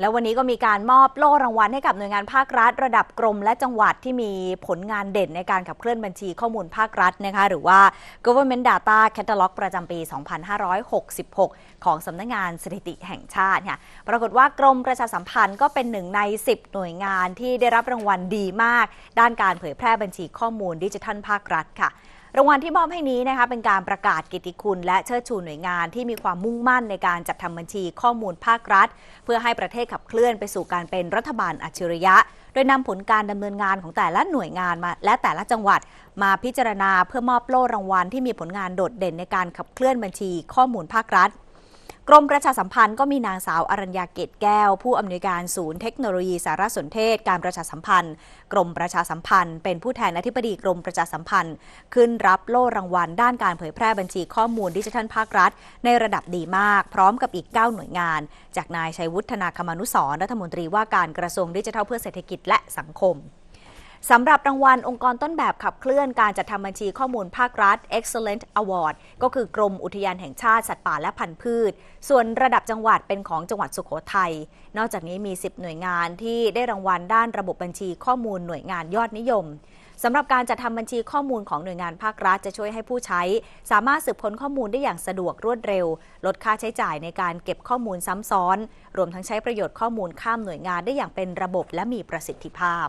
แล้ววันนี้ก็มีการมอบโล่รางวัลให้กับหน่วยงานภาครัฐ ระดับกรมและจังหวัดที่มีผลงานเด่นในการขับเคลื่อนบัญชีข้อมูลภาครัฐนะคะหรือว่า Government Data Catalog ประจำปี 2566 ของสำนักงงานสถิติแห่งชาติค่ะปรากฏว่ากรมประชาสัมพันธ์ก็เป็นหนึ่งใน 10 หน่วยงานที่ได้รับรางวัลดีมาก ด้านการเผยแพร่บัญชีข้อมูลดิจิทัลภาครัฐค่ะ รางวัลที่มอบให้นี้นะคะเป็นการประกาศกิตติคุณ และเชิดชูหน่วยงานที่มีความมุ่งมั่นในการจัดทำบัญชีข้อมูลภาครัฐ เพื่อให้ประเทศขับเคลื่อนไปสู่การเป็นรัฐบาลอัจฉริยะ โดยนำผลการดำเนินงานของแต่ละหน่วยงานมา และแต่ละจังหวัด มาพิจารณาเพื่อมอบโล่รางวัลที่มีผลงานโดดเด่นในการขับเคลื่อนบัญชีข้อมูลภาครัฐ กรมประชาสัมพันธ์ก็มีนางสาวอรัญญาเกตแก้ว ผู้อำนวยการศูนย์เทคโนโลยีสารสนเทศ การประชาสัมพันธ์ กรมประชาสัมพันธ์ เป็นผู้แทนอธิบดีกรมประชาสัมพันธ์ ขึ้นรับโล่รางวัล ด้านการเผยแพร่บัญชีข้อมูลดิจิทัลภาครัฐ ในระดับดีมาก พร้อมกับอีก 9 หน่วยงาน จากนายชัยวุฒนาคมานุสรรัฐมนตรีว่าการกระทรวงดิจิทัลเพื่อเศรษฐกิจและสังคม สำหรับรางวัลองค์กรต้นแบบขับเคลื่อนการจัดทำบัญชีข้อมูลภาครัฐ Excellent Award ก็คือกรมอุทยานแห่งชาติสัตว์ป่าและพันธุ์พืช ส่วนระดับจังหวัดเป็นของจังหวัดสุโขทัย นอกจากนี้มี 10 หน่วยงานที่ได้รางวัลด้านระบบบัญชีข้อมูลหน่วยงานยอดนิยมสำหรับการจัดทำบัญชีข้อมูลของหน่วยงานภาครัฐจะช่วยให้ผู้ใช้ สามารถสืบค้นข้อมูลได้อย่างสะดวกรวดเร็ว ลดค่าใช้จ่ายในการเก็บข้อมูลซ้ำซ้อน รวมทั้งใช้ประโยชน์ข้อมูลข้ามหน่วยงานได้อย่างเป็นระบบและมีประสิทธิภาพ